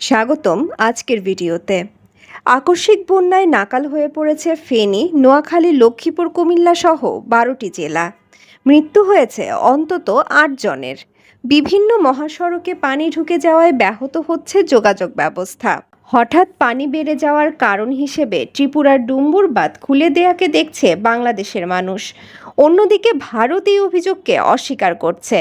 স্বাগতম আজকের ভিডিওতে। আকস্মিক বন্যায় নাকাল হয়ে পড়েছে ফেনী, নোয়াখালী, লক্ষ্মীপুর, কুমিল্লা সহ বারোটি জেলা। মৃত্যু হয়েছে অন্তত আট জনের। বিভিন্ন মহাসড়কে পানি ঢুকে যাওয়ায় ব্যাহত হচ্ছে যোগাযোগ ব্যবস্থা। হঠাৎ পানি বেড়ে যাওয়ার কারণ হিসেবে ত্রিপুরার ডুম্বুর বাঁধ খুলে দেয়াকে দেখছে বাংলাদেশের মানুষ। অন্যদিকে ভারত এই অভিযোগকে অস্বীকার করছে।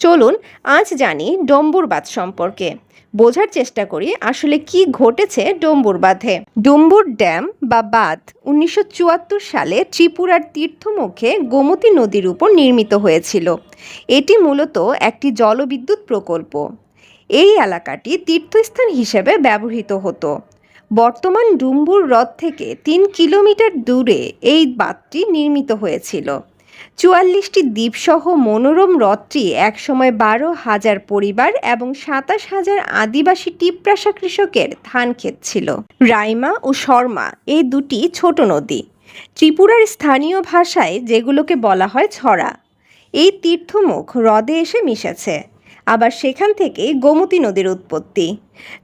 চলুন আজ জানি ডম্বুর বাঁধ সম্পর্কে। বোঝার চেষ্টা করি আসলে কি ঘটেছে ডম্বুর বাঁধে। ডম্বুর ড্যাম বা বাঁধ উনিশশো চুয়াত্তর সালে ত্রিপুরার তীর্থমুখে গোমতী নদীর উপর নির্মিত হয়েছিল। এটি মূলত একটি জলবিদ্যুৎ প্রকল্প। এই এলাকাটি তীর্থস্থান হিসেবে ব্যবহৃত হতো। বর্তমান ডুম্বুর হ্রদ থেকে তিন কিলোমিটার দূরে এই বাঁধটি নির্মিত হয়েছিল। চুয়াল্লিশটি দ্বীপসহ মনোরম হ্রদটি একসময় বারো হাজার পরিবার এবং সাতাশ হাজার আদিবাসী টিপ্রাসা কৃষকের ধান ক্ষেত ছিল। রাইমা ও শর্মা এই দুটি ছোট নদী। ত্রিপুরার স্থানীয় ভাষায় যেগুলোকে বলা হয় ছড়া। এই তীর্থমুখ হ্রদে এসে মিশেছে। আবার সেখান থেকে গোমতী নদীর উৎপত্তি।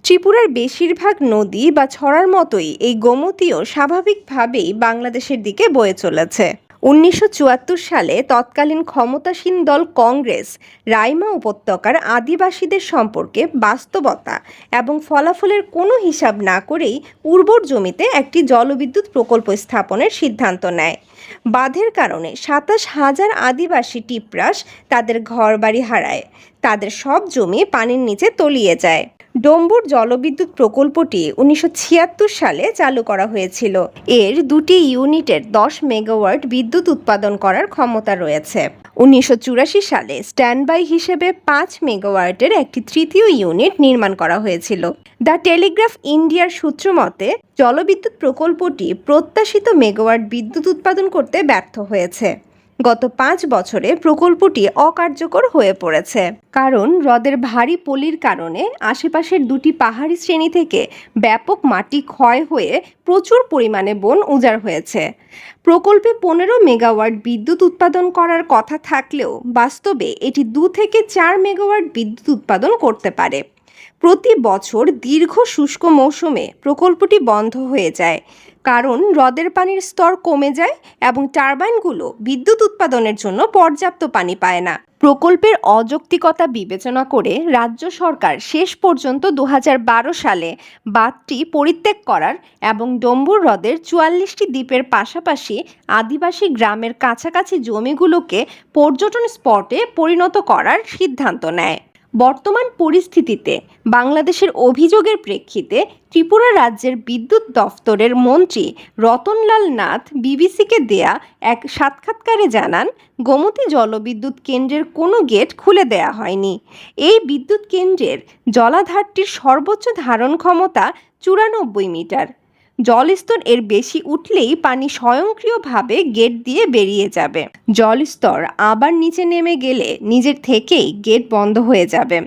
ত্রিপুরার বেশিরভাগ নদী বা ছড়ার মতোই এই গোমতীও স্বাভাবিকভাবেই বাংলাদেশের দিকে বয়ে চলেছে। উনিশশো চুয়াত্তর সালে তৎকালীন ক্ষমতাসীন দল কংগ্রেস রাইমা উপত্যকার আদিবাসীদের সম্পর্কে বাস্তবতা এবং ফলাফলের কোনো হিসাব না করেই উর্বর জমিতে একটি জলবিদ্যুৎ প্রকল্প স্থাপনের সিদ্ধান্ত নেয়। বাঁধের কারণে সাতাশ হাজার আদিবাসী টিপ্রাস তাদের ঘরবাড়ি হারায়। তাদের সব জমি পানির নিচে তলিয়ে যায়। ডম্বুর জলবিদ্যুৎ প্রকল্পটি উনিশশো ছিয়াত্তর সালে চালু করা হয়েছিল। এর দুটি ইউনিটের দশ মেগাওয়াট বিদ্যুৎ উৎপাদন করার ক্ষমতা রয়েছে। উনিশশো চুরাশি সালে স্ট্যান্ডবাই হিসেবে পাঁচ মেগাওয়াটের একটি তৃতীয় ইউনিট নির্মাণ করা হয়েছিল। দ্য টেলিগ্রাফ ইন্ডিয়ার সূত্র মতে, জলবিদ্যুৎ প্রকল্পটি প্রত্যাশিত মেগাওয়াট বিদ্যুৎ উৎপাদন করতে ব্যর্থ হয়েছে। গত পাঁচ বছরে প্রকল্পটি অকার্যকর হয়ে পড়েছে। কারণ হ্রদের ভারী পলির কারণে আশেপাশের দুটি পাহাড়ি শ্রেণি থেকে ব্যাপক মাটি ক্ষয় হয়ে প্রচুর পরিমাণে বন উজাড় হয়েছে। প্রকল্পে পনেরো মেগাওয়াট বিদ্যুৎ উৎপাদন করার কথা থাকলেও বাস্তবে এটি দু থেকে চার মেগাওয়াট বিদ্যুৎ উৎপাদন করতে পারে। প্রতি বছর দীর্ঘ শুষ্ক মৌসুমে প্রকল্পটি বন্ধ হয়ে যায়। কারণ হ্রদের পানির স্তর কমে যায় এবং টারবাইনগুলো বিদ্যুৎ উৎপাদনের জন্য পর্যাপ্ত পানি পায় না। প্রকল্পের অযৌক্তিকতা বিবেচনা করে রাজ্য সরকার শেষ পর্যন্ত দু হাজার বারো সালে বাঁধটি পরিত্যাগ করার এবং ডম্বুর হ্রদের চুয়াল্লিশটি দ্বীপের পাশাপাশি আদিবাসী গ্রামের কাছাকাছি জমিগুলোকে পর্যটন স্পটে পরিণত করার সিদ্ধান্ত নেয়। বর্তমান পরিস্থিতিতে বাংলাদেশের অভিযোগের প্রেক্ষিতে ত্রিপুরা রাজ্যের বিদ্যুৎ দফতরের মন্ত্রী রতনলাল নাথ বিবিসিকে দেয়া এক সাক্ষাৎকারে জানান, গোমতী জলবিদ্যুৎ কেন্দ্রের কোনো গেট খুলে দেয়া হয়নি। এই বিদ্যুৎ কেন্দ্রের জলাধারটির সর্বোচ্চ ধারণ ক্ষমতা চুরানব্বই মিটার। জলস্তর এর বেশি উঠলেই পানি স্বয়ংক্রিয়ভাবে গেট দিয়ে বেরিয়ে যাবে। জলস্তর আবার নিচে নেমে গেলে নিজের থেকেই গেট বন্ধ হয়ে যাবে।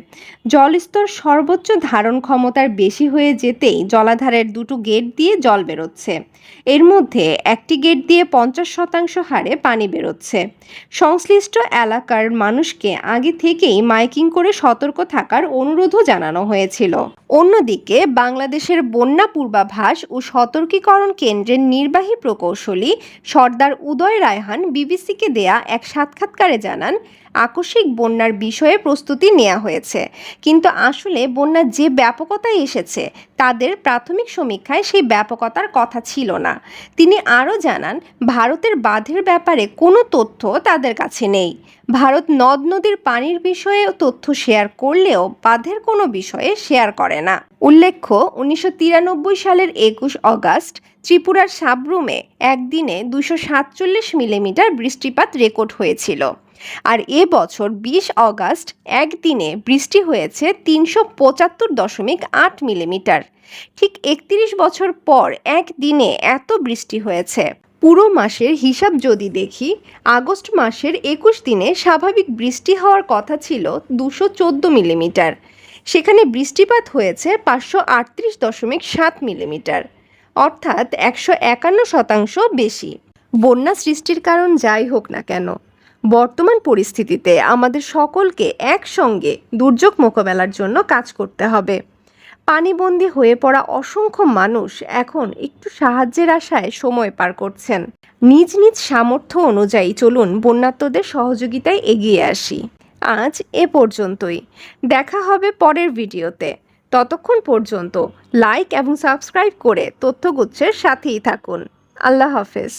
জলস্তর সর্বোচ্চ ধারণ ক্ষমতার বেশি হয়ে যেতেই জলাধারের দুটো গেট দিয়ে জল বেরোচ্ছে। এর মধ্যে একটি গেট দিয়ে পঞ্চাশ শতাংশ হারে পানি বেরোচ্ছে। সংশ্লিষ্ট এলাকার মানুষকে আগে থেকেই মাইকিং করে সতর্ক থাকার অনুরোধও জানানো হয়েছিল। অন্যদিকে বাংলাদেশের বন্যা পূর্বাভাস ও সতর্কীকরণ কেন্দ্রের নির্বাহী প্রকৌশলী সর্দার উদয় রায়হান বিবিসিকে দেয়া এক সাক্ষাৎকারে জানান, আকস্মিক বন্যার বিষয়ে প্রস্তুতি নেওয়া হয়েছে। কিন্তু আসলে বন্যার যে ব্যাপকতায় এসেছে, তাদের প্রাথমিক সমীক্ষায় সেই ব্যাপকতার কথা ছিল না। তিনি আরও জানান, ভারতের বাঁধের ব্যাপারে কোনো তথ্য তাদের কাছে নেই। ভারত নদ নদীর পানির বিষয়ে তথ্য শেয়ার করলেও বাঁধের কোনো বিষয়ে শেয়ার করে না। উল্লেখ্য, উনিশশো তিরানব্বই সালের একুশ অগাস্ট ত্রিপুরার সাবরুমে একদিনে দুশো সাতচল্লিশ মিলিমিটার বৃষ্টিপাত রেকর্ড হয়েছিল। আর এ বছর বিশ অগাস্ট একদিনে বৃষ্টি হয়েছে তিনশো পঁচাত্তর দশমিক আট মিলিমিটার। ঠিক একত্রিশ বছর পর একদিনে এত বৃষ্টি হয়েছে। পুরো মাসের হিসাব যদি দেখি, আগস্ট মাসের একুশ দিনে স্বাভাবিক বৃষ্টি হওয়ার কথা ছিল দুশো চোদ্দ মিলিমিটার। সেখানে বৃষ্টিপাত হয়েছে পাঁচশো আটত্রিশ দশমিক সাত মিলিমিটার, অর্থাৎ একশো একান্ন শতাংশ বেশি। বন্যা সৃষ্টির কারণ যাই হোক না কেন, বর্তমান পরিস্থিতিতে আমাদের সকলকে একসঙ্গে দুর্যোগ মোকাবেলার জন্য কাজ করতে হবে। পানিবন্দী হয়ে পড়া অসংখ্য মানুষ এখন একটু সাহায্যের আশায় সময় পার করছেন। নিজ নিজ সামর্থ্য অনুযায়ী চলুন বন্যাত্মদের সহযোগিতায় এগিয়ে আসি। আজ এ পর্যন্তই। দেখা হবে পরের ভিডিওতে। ততক্ষণ পর্যন্ত লাইক এবং সাবস্ক্রাইব করে তথ্যগুচ্ছের সাথেই থাকুন। আল্লাহ হাফেজ।